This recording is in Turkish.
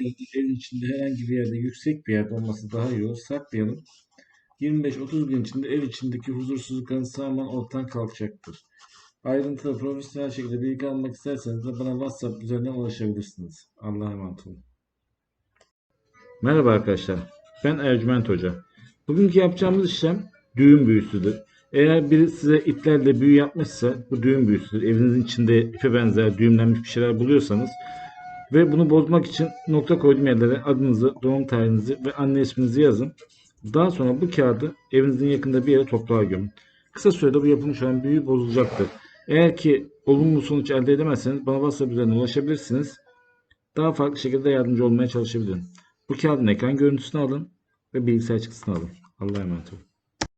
Evin içinde herhangi bir yerde yüksek bir yerde olması daha iyi olur. Saklayalım. 25-30 gün içinde ev içindeki huzursuzlukların tamamen ortadan kalkacaktır. Ayrıntılı profesyonel şekilde bilgi almak isterseniz de bana WhatsApp üzerinden ulaşabilirsiniz. Allah'a emanet olun. Merhaba arkadaşlar. Ben Ercüment Hoca. Bugünkü yapacağımız işlem düğün büyüsüdür. Eğer biri size iplerle büyü yapmışsa bu düğün büyüsüdür. Evinizin içinde ipe benzer düğümlenmiş bir şeyler buluyorsanız ve bunu bozmak için nokta koyduğum yerlere adınızı, doğum tarihinizi ve anne isminizi yazın. Daha sonra bu kağıdı evinizin yakında bir yere toprağa gömün. Kısa sürede bu yapılmış olan büyü bozulacaktır. Eğer ki olumlu sonuç elde edemezseniz bana WhatsApp üzerinden ulaşabilirsiniz. Daha farklı şekilde yardımcı olmaya çalışabilirim. Bu kağıdın ekran görüntüsünü alın ve bilgisayar çıktısını alın. Allah'a emanet olun.